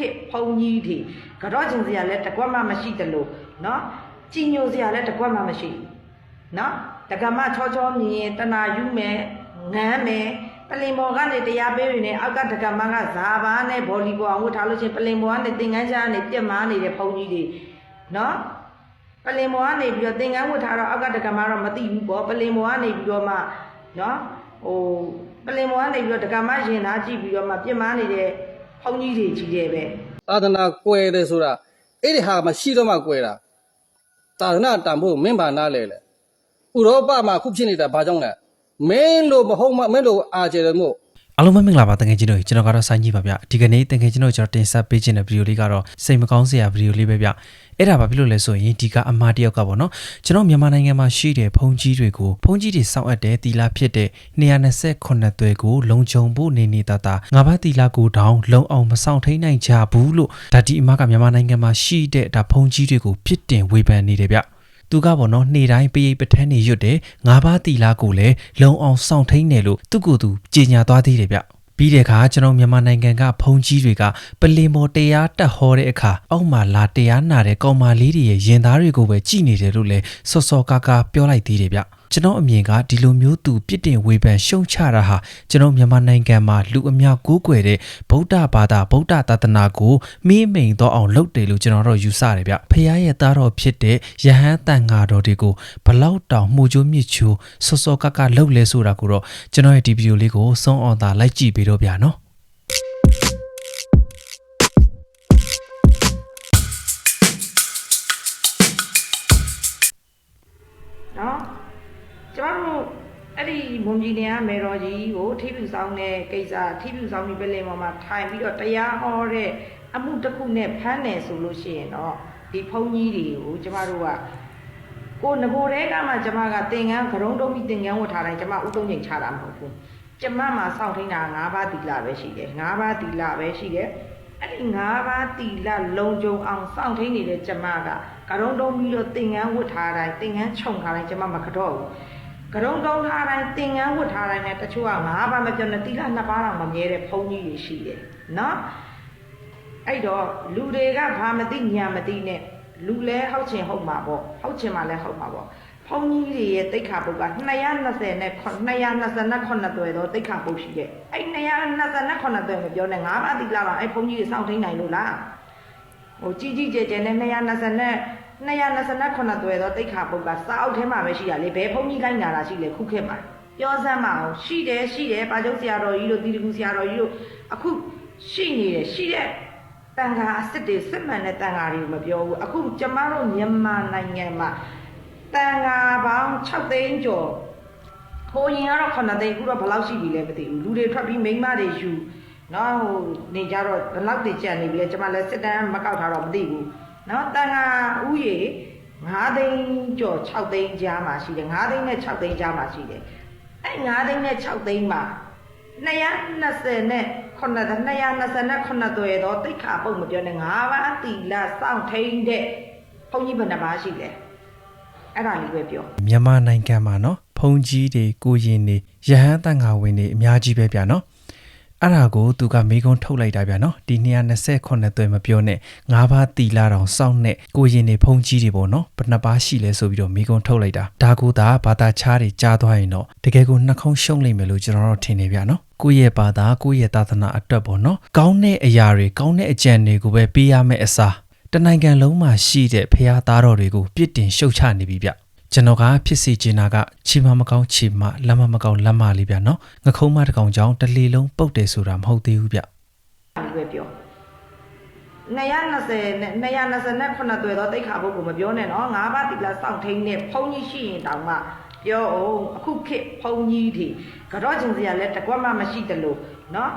ခေတ်ဘုံကြီးတွေကြော့ကျင်စရာလည်းတစ်ကွက်မှမရှိတယ်လို့နော်ကြည်ညိုစရာလည်းတစ်ကွက်မှမရှိဘူးနော်တက္ကမချောချောမြင်ရင်တနာယူမယ်ငမ်းမယ်ပလင်ဘော်ကနေတရားပေးနေအောက်ကတက္ကမကဇာဘာနဲ့ဘောလီဘောအောင်ဝတ်ထားလို့ချင်းပလင်ဘော်ကနေသင်္ကန်းချာကနေပြက်မားနေတဲ့ဘုံကြီးတွေနော်ပလင်မောကနေပြီးတော့သင်္ကန်းဝတ်ထားတော့အောက်ကတက္ကမတော့မသိဘူးပေါ့ပလင်မောကနေပြီးတော့မှနော်ဟိုပလင်မောကနေပြီးတော့တက္ကမရင်သားကြည့်ပြီးတော့မှပြစ်မားနေတဲ့ ဘုန်းကြီးတွေကြီးတယ်ပဲသာသနာကွယ်တယ်ဆိုတာအဲ့ဒီဟာမရှိတော့မှကွယ်တာသာသနာတန်ဖို့မင်းဘာနာလဲလေဥရောပမှာခုဖြစ်နေတာဘာကြောင့်လဲမင်းလို့မဟုတ်မမင်းလို့အာကျတယ်မို့အားလုံးပဲမင်္ဂလာပါတကယ်ချင်းတို့ကျွန်တော်ကတော့စိုင်းကြီးပါဗျဒီကနေ့တကယ်ချင်းတို့ကျွန်တော်တင်ဆက်ပေးခြင်းတဲ့ဗီဒီယိုလေးကတော့စိတ်မကောင်းစရာဗီဒီယိုလေးပဲဗျ အဲ့ဒါဘာဖြစ်လို့လဲဆိုရင်ဒီကအမားတယောက်ကပေါ့နော်ကျွန်တော်မြန်မာနိုင်ငံမှာရှိတဲ့ဘုံကြီးတွေကိုဘုံကြီးတွေစောင့်အပ်တဲ့တီလာဖြစ်တဲ့229သွဲကိုလုံခြုံဖို့နေနေတာတာငါးပါးတီလာကိုတောင်းလုံအောင်မဆောင်ထိန်နိုင်ကြဘူးလို့ဒါဒီအမားကမြန်မာနိုင်ငံမှာရှိတဲ့ဒါဘုံကြီးတွေကိုပြစ်တင်ဝေဖန်နေတယ်ဗျသူကပေါ့နော်နေ့တိုင်းပရိတ်ပထန်းနေရွတ်တယ်ငါးပါးတီလာကိုလည်းလုံအောင်စောင့်ထိန်တယ်လို့သူ့ကိုယ်သူကြေညာသွားသေးတယ်ဗျ ပြီးတဲ့အခါကျွန်တော်မြန်မာနိုင်ငံကဘုံကြီးတွေကပလင်မော်တရားတက်ဟောတဲ့အခါအောက်မှာလာတရားနာတဲ့ကောင်မလေးတွေရဲ့ရင်သားတွေကိုပဲကြည်နေတယ်လို့လဲစောစောကားကားပြောလိုက်သေးတယ်ဗျ ကျွန်တော်အမြင်ကဒီလိုမျိုးသူပြစ်တင်ဝေဖန်ရှုံချတာဟာကျွန်တော်မြန်မာနိုင်ငံမှာလူအများကိုးကွယ်တဲ့ဗုဒ္ဓဘာသာဗုဒ္ဓသာသနာကိုမိမိန်တော့အောင်လုပ်တယ်လို့ကျွန်တော်တို့ယူဆတယ်ဗျဖခင်ရဲ့သားတော်ဖြစ်တဲ့ယဟန်တန်ဃာတော်တွေကိုဘလောက်တောင်မှုချိုးမြစ်ချိုးစောစောကားကားလုပ်လဲဆိုတာကိုတော့ကျွန်တော်ရဲ့ဒီဗီဒီယိုလေးကိုဆုံးအောင်သာလိုက်ကြည့်ပေးတော့ဗျာနော်နော် ဒီဘုံကြီးတွေကမေတော်ကြီးကိုထိပြူဆောင်တဲ့ကိစ္စထိပြူဆောင်ပြီးပလင်ပေါ်မှာထိုင်ပြီးတော့တရားဟောတဲ့အမှုတစ်ခုနဲ့ဖမ်းတယ်ဆိုလို့ရှိရင်တော့ဒီဘုံကြီးတွေကိုကျမတို့ကကိုငကိုတဲကမှကျမကသင်္ကန်းကရုံးတုံးပြီးသင်္ကန်းဝတ်ထားတိုင်းကျမဥတုံးချိန်ချတာမဟုတ်ဘူးကျမမှာစောင့်ထိန်တာ၅ပါးတီလာပဲရှိတယ်၅ပါးတီလာပဲရှိတယ်အဲ့ဒီ၅ပါးတီလာလုံကြုံအောင်စောင့်ထိန်နေတဲ့ကျမကကရုံးတုံးပြီးတော့သင်္ကန်းဝတ်ထားတိုင်းသင်္ကန်းခြုံထားတိုင်းကျမမကတော့ဘူး ကရုံကောင်းထားတိုင်းသင်္ကန်းဝတ်ထားတိုင်းနဲ့တချို့ကငါးပါးမပြောနဲ့သီလနှစ်ပါးတော့မမြဲတဲ့ဘုံကြီးတွေရှိတယ်နော်အဲ့တော့လူတွေကဘာမသိညာမသိနဲ့လူလဲဟောက်ချင်ဟုတ်မှာပေါ့ဟောက်ချင်မှလည်းဟုတ်မှာပေါ့ဘုံကြီးတွေရဲ့တိတ်ခါပုတ်က220နဲ့229တွယ်တော့တိတ်ခါပုတ်ရှိတယ်အဲ့229တွယ်မပြောနဲ့ငါးပါးသီလပါအဲ့ဘုံကြီးတွေစောင့်ထိန်နိုင်လို့လားဟိုကြီးကြီးကျယ်ကျယ်နဲ့229 228သွဲသောတိခါပုတ်ကစာအုပ်ထဲမှာပဲရှိတာလေဘယ်ဖုန်းကြီးလိုက်နာတာရှိလဲခုခေတ်မှာပြောစမ်းမအောင်ရှိတယ်ရှိတယ်ပါချုပ်ဆရာတော်ကြီးတို့တီတကူဆရာတော်ကြီးတို့အခုရှိနေတယ်ရှိတဲ့တန်ခါအစ်စ်တွေစစ်မှန်တဲ့တန်ခါတွေကိုမပြောဘူးအခုကျမတို့မြန်မာနိုင်ငံမှာတန်ခါပေါင်း6သိန်းကျော်ခိုးရင်ကတော့9သိန်းအခုတော့ဘယ်လောက်ရှိပြီလဲမသိဘူးလူတွေထွက်ပြီးမိန်းမတွေယူနော်ဟိုနေကြတော့ဘယ်လောက်တွေကျန်နေပြီလဲကျမလည်းစစ်တမ်းမကောက်ထားတော့မသိဘူး နော်တန်ခါဥယေ9သိန်းကျော်6သိန်းကြားမှာရှိတယ်9သိန်းနဲ့6သိန်းကြားမှာရှိတယ်အဲ့9သိန်းနဲ့6သိန်းမှာ220နဲ့9 229သွယ်တော့တိတ်ခါပုတ်မပြောနဲ့5ပါးတီလာစောင့်ထိန်တဲ့ဘုန်းကြီးဘယ်နှပါးရှိလဲအဲ့ဒါလေးပဲပြောမြန်မာနိုင်ငံမှာနော်ဖုန်ကြီးတွေကိုရင်တွေရဟန်းတန်ဃာဝင်တွေအများကြီးပဲဗျာနော် အဲ့ဒါကိုသူကမေကုံထုတ်လိုက်တာဗျာနော်ဒီ229သွဲမပြောနဲ့ငါးပါးတီလာတောင်စောင့်နဲ့ကိုရင်တွေဖုန်ကြီးတွေပေါ့နော်ဘယ်နှပါးရှိလဲဆိုပြီးတော့မေကုံထုတ်လိုက်တာဒါကိုသာဘာသာချားတွေကြားသွားရင်တော့တကယ်ကိုနှခုံးရှုံးလိမ့်မယ်လို့ကျွန်တော်တို့ထင်နေဗျာနော်ကိုယ့်ရဲ့ဘာသာကိုယ့်ရဲ့သာသနာအတွက်ပေါ့နော်ကောင်းတဲ့အရာတွေကောင်းတဲ့အကြံတွေကိုပဲပေးရမယ့်အစားတနိုင်ငံလုံးမှာရှိတဲ့ဖះသားတော်တွေကိုပြစ်တင်ရှုတ်ချနေပြီဗျ ကျွန်တော်ကဖြစ်စီချင်တာကချီမမကောင်းချီမလက်မမကောင်းလက်မလေးဗျနော်ငခုံးမတစ်ကောင်ကြောင့်တစ်လီလုံးပုတ်တယ်ဆိုတာမဟုတ်သေးဘူးဗျအဲ့ဒီပဲပြော220နဲ့229သွယ်တော့တိတ်ခါပုတ်ကိုမပြောနဲ့နော်5ပါးတီလာစောင့်ထိန်တဲ့ဘုန်းကြီးရှိရင်တောင်မှပြောအောင်အခုခေတ်ဘုန်းကြီးတွေကြော့ကျင်စရာလည်းတစ်ကွက်မှမရှိတယ်လို့နော်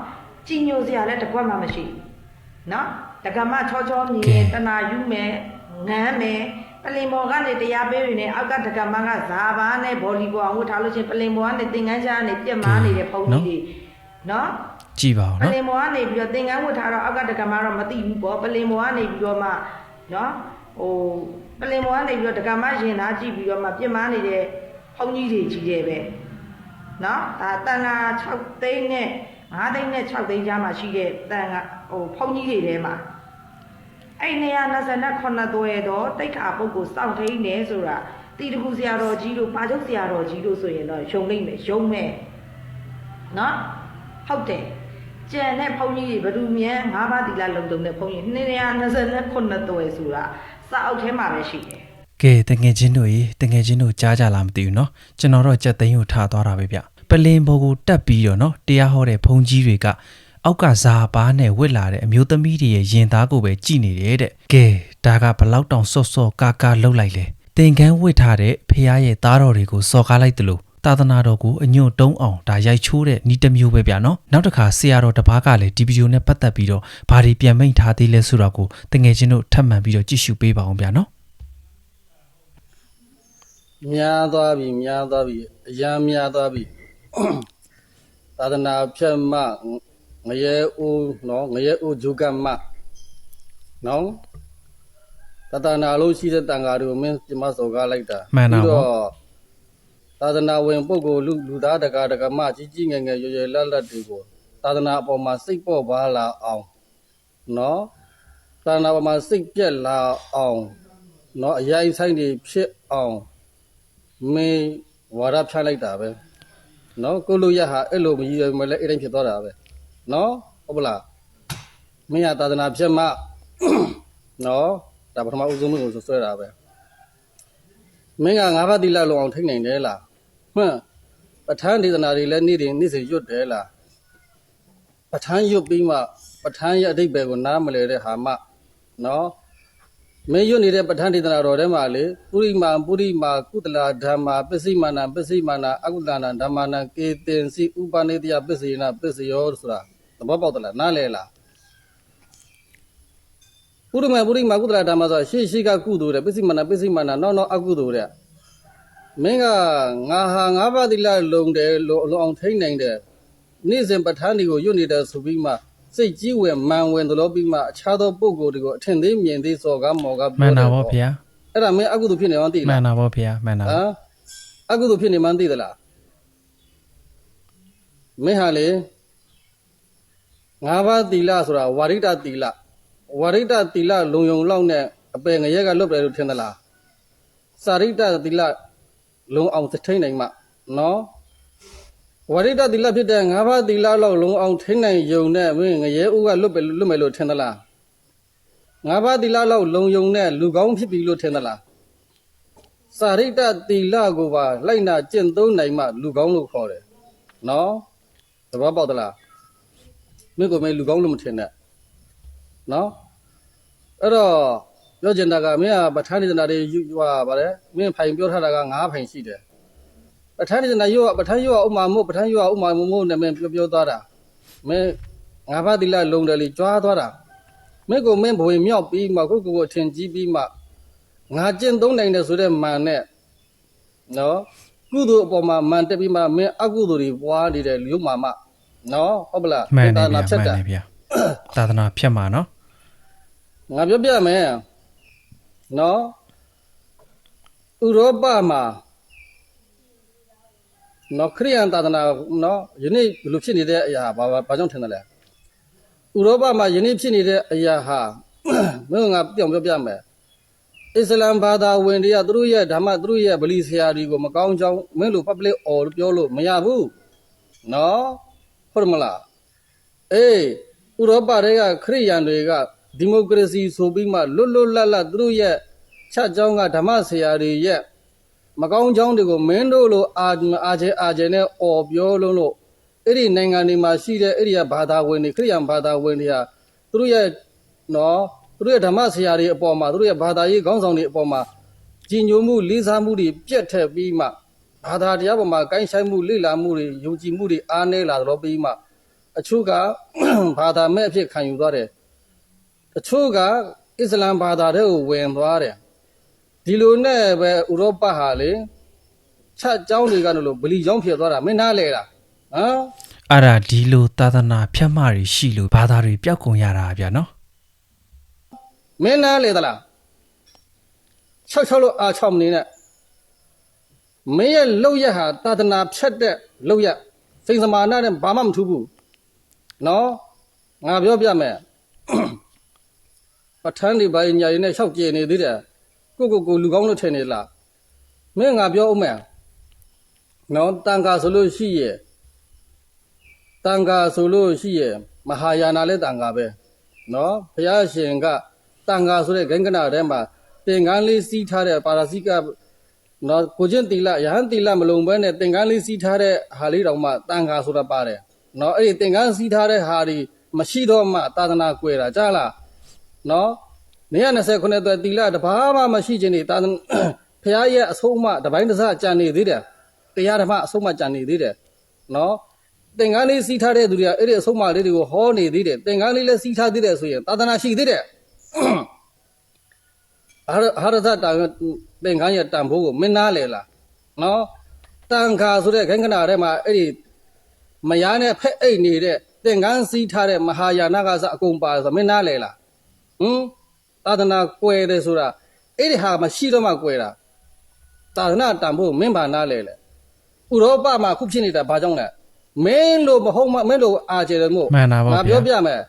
ကြည်ညိုစရာလည်းတစ်ကွက်မှမရှိဘူးနော်တက္ကမချောချောမြင်ရင်တနာယူမယ်ငမ်းမယ် ပလင်ဘော်ကနေတရားပေးနေအောက်ကတက္ကမကဇာဘာနဲ့ဘောလီဘောအောင်ဝတ်ထားလို့ချင်းပလင်ဘော်ကနေသင်္ကန်းချာကနေပြက်မားနေတဲ့ဖုန်းကြီးတွေနော်ကြည်ပါဦးပနော်လင်ဘော်ကနေပြီးတော့သင်္ကန်းဝတ်ထားတော့အောက်ကတက္ကမတော့မသိဘူးပေါ့ပလင်ဘော်ကနေပြီးတော့မှနော်ဟိုပလင်ဘော်ကနေပြီးတော့တက္ကမရင်သားကြည့်ပြီးတော့မှပြက်မားနေတဲ့ဖုန်းကြီးတွေကြီးတယ်ပဲနော်ဒါတန်ခါ6သိန်းနဲ့5သိန်းနဲ့6သိန်းကြားမှာရှိတဲ့တန်ခါဟိုဖုန်းကြီးတွေထဲမှာ အဲ့229သွဲတော့တိတ်ခါပုဂ္ဂိုလ်စောင့်ထိန်နေဆိုတာတီတကူဆရာတော်ကြီးတို့ပါချုပ်ဆရာတော်ကြီးတို့ဆိုရင်တော့ယုံလိမ့်မယ်ယုံမယ်နော်ဟုတ်တယ်ကျန်တဲ့ဘုန်းကြီးတွေဘယ်သူမြန်၅ပါးတီလာလုံတုံတဲ့ဘုန်းကြီး229သွဲဆိုတာစာအုပ်ထဲမှာပဲရှိတယ် ကဲတငယ်ချင်းတို့ရေတငယ်ချင်းတို့ကြားကြလားမသိဘူးเนาะကျွန်တော်တော့ကြက်သိန်းကိုထားသွားတာပဲဗျပလင်ဘောကိုတက်ပြီးတော့เนาะတရားဟောတဲ့ဘုန်းကြီးတွေက အောက်ကဇာပါနဲ့ဝစ်လာတဲ့အမျိုးသမီးတွေရဲ့ရင်သားကိုပဲကြည်နေတယ်တဲ့ကဲဒါကဘလောက်တောင်စော့စော့ကာကာလှုပ်လိုက်လဲသင်္ကန်းဝစ်ထားတဲ့ဖះရဲ့သားတော်တွေကိုစော်ကားလိုက်တယ်လို့သာသနာတော်ကိုအညွန့်တုံးအောင်ဒါရိုက်ချိုးတဲ့ဤတစ်မျိုးပဲဗျာနော်နောက်တစ်ခါဆရာတော်တစ်ပါးကလည်းဒီဗီဒီယိုနဲ့ပတ်သက်ပြီးတော့ဘာတွေပြန်မိန့်ထားသေးလဲဆိုတော့ကိုတငယ်ချင်းတို့ထပ်မံပြီးတော့ကြည့်ရှုပေးပါအောင်ဗျာနော်များသွားပြီများသွားပြီအရန်များသွားပြီသာသနာဖြတ်မ ငရဲဦးနော်ငရဲဦးဂျုကမနော်တသနာလုံးရှိတဲ့တန်ဃာတွေကိုမင်းဒီမှာစော်ကားလိုက်တာမှန်တာပေါ့တော့သာသနာဝင်ပုဂ္ဂိုလ်လူလူသားတကာတကမကြီးကြီးငယ်ငယ်ရွယ်ရွယ်လတ်လတ်တွေကိုသာသနာအပေါ်မှာစိတ်ပေါ့ပါလာအောင်နော်သာသနာအပေါ်မှာစိတ်ပြက်လာအောင်နော်အရာဆိုင်တွေဖြစ်အောင်မင်းဝါဒဖြတ်လိုက်တာပဲနော်ကိုလိုရဟာအဲ့လိုမကြီးရမလဲအဲ့တိုင်းဖြစ်သွားတာပဲ နော်ဟုတ်ပလားမင်းရသာသနာဖြစ်မှနော်ဒါပထမဦးဆုံးမကိုဆွဲတာပဲမင်းကငါးပါးတိလလုံအောင်ထိတ်နိုင်တယ်လားမှန်ပဋ္ဌာန်းဒေသနာတွေလည်းနေ့တိုင်းနေ့စဉ်ရွတ်တယ်လားပဋ္ဌာန်းရွတ်ပြီးမှပဋ္ဌာန်းရဲ့အဓိပ္ပာယ်ကိုနားမလည်တဲ့ဟာမှနော်မင်းရွတ်နေတဲ့ပဋ္ဌာန်းဒေသနာတော်ထဲမှာလေပုရိမာပုရိမာကုသလာဓမ္မာပစ္စည်းမာနပစ္စည်းမာနအကုသနာဓမ္မာနကေတင်စီဥပနိတယပစ္စယေနပစ္စယောဆိုတာ သဘောပေါက်သလားနားလဲလားပုရိမာပုရိမာကုသလာဓမ္မာဆိုတာရှေ့ရှေ့ကကုသိုလ်တဲ့ပစ္စည်းမာနပစ္စည်းမာနနောက်နောက်အကုသိုလ်တဲ့မင်းကငါဟာငါးပါးသီလလုံတယ်လုံလုံအောင်ထိန်းနိုင်တယ်နေ့စဉ်ပဋ္ဌာန်းတွေကိုရွတ်နေတယ်ဆိုပြီးမှစိတ်ကြီးဝင်မှန်ဝင်သလိုပြီးမှအခြားသောပုဂ္ဂိုလ်တွေကိုအထင်သေးမြင်သေးစော်ကားမော်ကားမှန်တာတယ်ပေါ့ဗျာအဲ့ဒါမင်းအကုသိုလ်ဖြစ်နေမှန်းသိမှလားန်တာပေါ့ဗျာမှန်တာဟပေါ့မ်အကုသိုလ်ဖြစ်နေမှန်းသိသလားမင်းဟာလေ ငါးပါးသီလဆိုတာဝါရိတသီလဝါရိတသီလလုံယုံလောက်နဲ့အပယ်ငရဲကလွတ်တယ်လို့ထင်သလားစာရိတသီလလုံအောင်ထိန်နိုင်မှနော်ဝါရိတသီလဖြစ်တဲ့ငါးပါးသီလလောက်လုံအောင်ထိန်နိုင်ယုံနဲ့မင်းငရဲဥကလွတ်ပဲလွတ်မယ်လို့ထင်သလားငါးပါးသီလလောက်လုံယုံနဲ့လူကောင်းဖြစ်ပြီလို့ထင်သလားစာရိတ္တသီလကိုပါလိုက်နာကျင့်သုံးနိုင်မှလူကောင်းလို့ခေါ်တယ်။နော်။သဘောပေါက်သလား။ မင်းကိုမင်းလူကောင်းလို့မထင်နဲ့။နော်။အဲ့တော့ပြောချင်တာကမင်းကပဋ္ဌာန်းဒေသနာတွေယူဟာဗါလဲ။မင်းဖိုင်ပြောထားတာက၅ဖိုင်ရှိတယ်။ပဋ္ဌာန်းဒေသနာယူကပဋ္ဌာန်းယူကဥမာမို့ပဋ္ဌာန်းယူကဥမာမို့မို့နဲ့မင်းပြောပြောသွားတာ။မင်းငါးပါးသီလလုံတယ်လေကြွားသွားတာ။မင်းကိုမင်းဘဝင်မြောက်ပြီးမှကိုယ့်ကိုယ်ကိုအထင်ကြီးပြီးမှငါကျင့်သုံးနိုင်တယ်ဆိုတဲ့မာန်နဲ့နော်ကုသိုလ်အပေါ်မှာမာန်တက်ပြီးမှမင်းအကုသိုလ်တွေပွားနေတဲ့လူမာမ နော်ဟုတ်ပလားမှန်တယ်ဒါဗျာနာဖြတ်မှန်တာတယ်ဗျာသာသနာဖြတ်မှာနော်ငါပြောပြမယ်နော်ဥရောပမှာနော်ခရိယန်သာသနာနော်ယနေ့ဘယ်လိုဖြစ်နေတဲ့အရာဘာဘာဘာကြောင့်ထင်တယ်လဲဥရောပမှာယနေ့ဖြစ်နေတဲ့အရာဟာမင်းကငါပြောင်းပြောပြမယ်အစ္စလမ်ဘာသာဝင်တွေကသူတို့ရဲ့ဓမ္မသူတို့ရဲ့ဗလီဆရာတွေကိုမကောင်းကြောင်းမင်းလို public အော်လို့ပြောလို့မရဘူးနော် ဟုတ်တယ်မလားအေးဥရောပတွေကခရိယန်တွေကဒီမိုကရေစီဆိုပြီးမှလွတ်လွတ်လပ်လပ်သူတို့ရဲ့ချက်ကြောင်းကဓမ္မဆရာတွေရဲ့မကောင်းကြောင်းတွေကိုမင်းတို့လိုအာအာကျဲအာကျဲနဲ့အော်ပြောလို့လို့အဲ့ဒီနိုင်ငံတွေမှာရှိတဲ့အဲ့ဒီကဘာသာဝင်တွေခရိယန်ဘာသာဝင်တွေကသူတို့ရဲ့နော်သူတို့ရဲ့ဓမ္မဆရာတွေအပေါ်မှာသူတို့ရဲ့ဘာသာရေးခေါင်းဆောင်တွေအပေါ်မှာကြီးညိုမှုလေးစားမှုတွေပြတ်ထက်ပြီးမှ ဘာသာတရားပေါ်မှာကိုင်းဆိုင်မှုလိလာမှုတွေယုံကြည်မှုတွေအားနည်းလာတော့ပြီးမှအချို့က ဘာသာမဲ့အဖြစ်ခံယူသွားတယ်အချို့ကအစ္စလမ်ဘာသာတွေကိုဝင်သွားတယ်ဒီလိုနဲ့ပဲဥရောပဟာလေချက်เจ้าတွေကလို့ဗလီเจ้าဖြစ်သွားတာမင်းနားလဲလားဟမ် အဲ့ဒါဒီလိုသာသနာဖြတ်မှတွေရှိလို့ဘာသာတွေပျောက်ကုန်ရတာဗျာနော် မင်းနားလေသလား၆၆လို့အာ၆မနေနဲ့ မင်းရဲ့လောက်ရက်ဟာသာသနာဖြတ်တဲ့လောက်ရက်စိန်စမာနနဲ့ဘာမှမထူးဘူးနော်ငါပြောပြမယ်ပဋ္ဌာန်းတွေဘာညာရင်းနဲ့လျှောက်ကြည်နေသေးတယ်ကိုကိုကိုလူကောင်းလို့ထင်နေလားမင်းငါပြောဦးမယ်နော်တန်ခါဆိုလို့ရှိရဲ့တန်ခါဆိုလို့ရှိရဲ့မဟာယာနာလည်းတန်ခါပဲနော်ဘုရားရှင်ကတန်ခါဆိုတဲ့ဂင်္ဂနာထဲမှာသင်္ကန်းလေးစီးထားတဲ့ပါရစိက နော်ကိုချင်းတီလယဟန်တီလမလုံဘဲနဲ့သင်္ကန်းလေးစီးထားတဲ့ဟာလေးတောင်မှတန်ခါဆိုတာပါတယ်နော်အဲ့ဒီသင်္ကန်းစီးထားတဲ့ဟာဒီမရှိတော့မှသာသနာကွယ်တာကြားလားနော်နေရ29အတွက်တီလာတဘာမှမရှိခြင်းနေတာသဖရားရဲ့အဆုံးအမတပိုင်းတစ်စကြံနေသေးတယ်တရားဓမ္မအဆုံးအမကြံနေသေးတယ်နော်သင်္ကန်းလေးစီးထားတဲ့သူတွေကအဲ့ဒီအဆုံးအမလေးတွေကိုဟောနေသေးတယ်သင်္ကန်းလေးလည်းစီးထားသေးတယ်ဆိုရင်သာသနာရှိသေးတယ် အာရအာရသတာသင်္ကန်းရဲ့တန်ဖိုးကိုမင်းနာလေလားနော်တန်ခါဆိုတဲ့ခိုင်ခဏထဲမှာအဲ့ဒီမယားနဲ့ဖက်အိတ်နေတဲ့သင်္ကန်းစီးထားတဲ့မဟာယာနကစအကုန်ပါဆိုမင်းနာလေလားဟမ်သာသနာကွယ်တယ်ဆိုတာအဲ့ဒီဟာမရှိတော့မှကွယ်တာသာသနာတန်ဖို့မင်းဘာနာလဲလေဥရောပမှာခုဖြစ်နေတာဘာကြောင့်လဲမင်းလို့မဟုတ်မမင်းလို့အာကျတယ်မို့မှန်တာပါငါဗျာပြောပြမယ်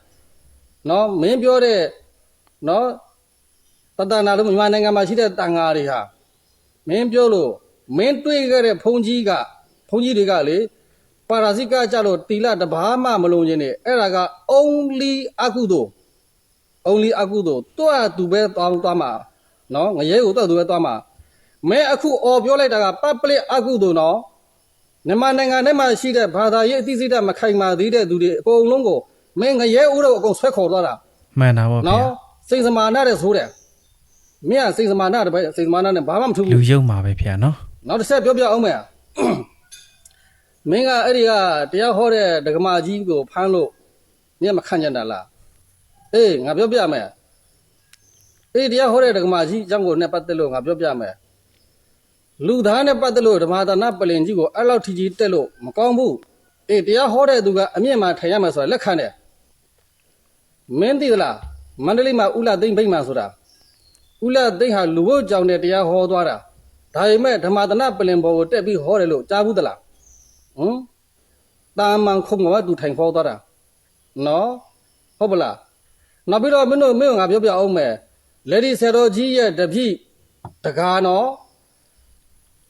နော်မင်းပြောတဲ့နော်ပ တ္တနာလို့မြန်မာနိုင်ငံမှာရှိတဲ့တန်ဃာတွေဟာမင်းပြောလို့မင်းတွေ့ခဲ့တဲ့ဘုန်းကြီးကဘုန်းကြီးတွေကလေပါရာဇိကကြလို့တီလတဘာမှမလုံးခြင်းနဲ့အဲ့ဒါက only အကုသို့ only အကုသို့တွတ်သူပဲတောင်းသွားမှာနော်ငရဲကိုတွတ်သူပဲသွားမှာမဲအခုအော်ပြောလိုက်တာက public အကုသို့နော်မြန်မာနိုင်ငံထဲမှာရှိတဲ့ဘာသာရေးအသိစိတ်ဓာတ်မခိုင်မာသေးတဲ့သူတွေအကုန်လုံးကိုမင်းငရဲဦးတော့အကုန်ဆွဲခေါ်သွားတာမှန်တာပေါ့ဗျာနော်စိတ်စမာနတဲ့ဆိုတဲ့ မင်းကစိတ်စမာနတဲ့ပဲစိတ်စမာနနဲ့ဘာမှမထူးလူဘူးယုံမှာပဲဗျာနော်နောက်တစ်ဆက်ပြောပြအောင်မယ်မင်းကအဲ့ဒီကတရားဟောတဲ့ဒကမာကြီးကိုဖမ်းလို့မင်းကမခံကြတာလားအေးငါပြောပြမယ်အေးတရားဟောတဲ့ဒကမာကြီးအကြောင်းကိုနဲ့ပတ်သက်လို့ငါပြောပြမယ်လူသားနဲ့ပတ်သက်လို့ဓမ္မဒါနပလင်ကြီးကိုအဲ့လောက်ထီကြီးတက်လို့မကောင်းဘူးအေးတရားဟောတဲ့သူကအမြင့်မှထိုင်ရမယ်ဆိုတာလက်ခံတယ်မင်းသိသလားမန္တလေးမှာဥလာသိမ့်ဗိမ္မာဆိုတာ ဥလသိမ့်ဟာလူဘုတ်ကြောင့်နဲ့တရားဟောသွားတာဒါပေမဲ့ဓမ္မဒနပလင်ဘောကိုတက်ပြီးဟောတယ်လို့ကြားဘူးသလားဟမ်တာမန်ခုံကသူထိုင်ဟောသွားတာနော်ဟုတ်ပလားနောက်ပြီးတော့မင်းတို့မင်းတို့ငါပြောပြအောင်မယ်လေဒီဆယ်တော်ကြီးရဲ့တပည့်တကားနော်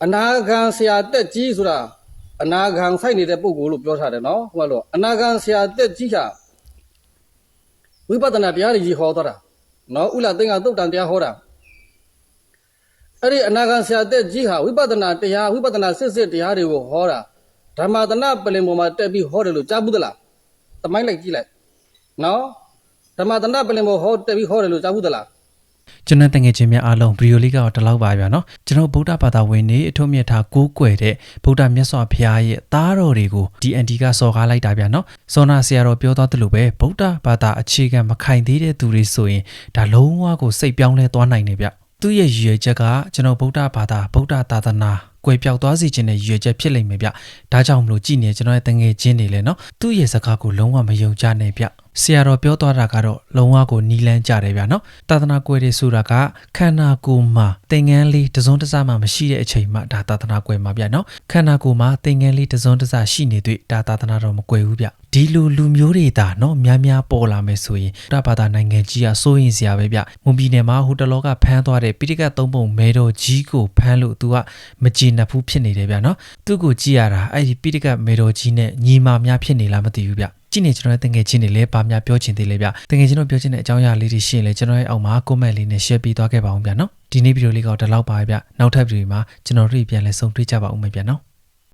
အနာဂံဆရာတက်ကြီးဆိုတာအနာဂံဆိုင်နေတဲ့ပုဂ္ဂိုလ်လို့ပြောထားတယ်နော်ဟုတ်လို့အနာဂံဆရာတက်ကြီးဟာဝိပဿနာတရားတွေကြီးဟောသွားတာ နော်ဥလာသိန်းကသုတ်တန်တရားဟောတာအဲ့ဒီအနာဂံဆရာတက်ကြီးဟာဝိပဿနာတရားဝိပဿနာစစ်စစ်တရားတွေကိုဟောတာဓမ္မသနာပလင်ပေါ်မှာတက်ပြီးဟောတယ်လို့ကြားဘူးသလားသမိုင်းလိုက်ကြည့်လိုက်နော်ဓမ္မသနာပလင်ပေါ်ဟောတက်ပြီးဟောတယ်လို့ကြားဘူးသလား ကျွန်တော်တငယ်ချင်းများအားလုံးဗီဒီယိုလေးကတော့ဒီလောက်ပါဗျာနော်ကျွန်တော်ဗုဒ္ဓဘာသာဝင်နေအထွတ်မြတ်ထားကိုးကွယ်တဲ့ဗုဒ္ဓမြတ်စွာဘုရားရဲ့သားတော်တွေကို DND ကစော်ကားလိုက်တာဗျာနော်စောနာဆရာတော်ပြောသွားသလိုပဲဗုဒ္ဓဘာသာအခြေခံမခိုင်သေးတဲ့သူတွေဆိုရင်ဒါလုံးဝကိုစိတ်ပြောင်းလဲသွားနိုင်တယ်ဗျ သူ့ရဲ့ရည်ရွယ်ချက်ကကျွန်တော်ဗုဒ္ဓဘာသာဗုဒ္ဓသာသနာကွယ်ပြောက်သွားစေခြင်းနဲ့ရည်ရွယ်ချက်ဖြစ်လိမ့်မယ်ဗျဒါကြောင့်မလို့ကြည်နေကျွန်တော်ရဲ့တငယ်ချင်းတွေလည်းနော်သူ့ရဲ့စကားကိုလုံးဝမယုံကြနဲ့ဗျဆရာတော်ပြောသွားတာကတော့လုံးဝကိုနီးလန်းကြတယ်ဗျနော်သာသနာကွယ်တွေဆိုတာကခန္ဓာကိုယ်မှာသင်္ကန်းလေးတစ်စုံတစ်စမှမရှိတဲ့အချိန်မှဒါသာသနာကွယ်မှာဗျနော်ခန္ဓာကိုယ်မှာသင်္ကန်းလေးတစ်စုံတစ်စရှိနေတွေ့ဒါသာသနာတော်မကွယ်ဘူးဗျ ဒီလိုလူမျိုးတွေဒါနော်များများပေါ်လာမယ်ဆိုရင်ဗုဒ္ဓဘာသာနိုင်ငံကြီးကစိုးရင်စရာပဲဗျမွန်ပြည်နယ်မှာဟိုတလောကဖမ်းသွားတဲ့ပိဋကတ်သုံးပုံမဲတော်ကြီးကိုဖမ်းလို့သူကမကြည်နပ်ဘူးဖြစ်နေတယ်ဗျနော်သူ့ကိုကြည့်ရတာအဲ့ဒီပိဋကတ်မဲတော်ကြီးနဲ့ညီမာများဖြစ်နေလားမသိဘူးဗျကြည့်နေကျွန်တော်ရဲ့တငယ်ချင်းတွေလည်းဗာများပြောချင်သေးလေဗျတငယ်ချင်းတို့ပြောချင်တဲ့အကြောင်းအရာလေးတွေရှိရင်လည်းကျွန်တော်ရဲ့အောက်မှာ comment လေးနဲ့ share ပေးသွားခဲ့ပါအောင်ဗျနော်ဒီနေ့ဗီဒီယိုလေးကတော့ဒီလောက်ပါပဲဗျနောက်ထပ်ဗီဒီယိုမှာကျွန်တော်တို့ပြန်လည်ဆုံတွေ့ကြပါဦးမယ်ဗျနော်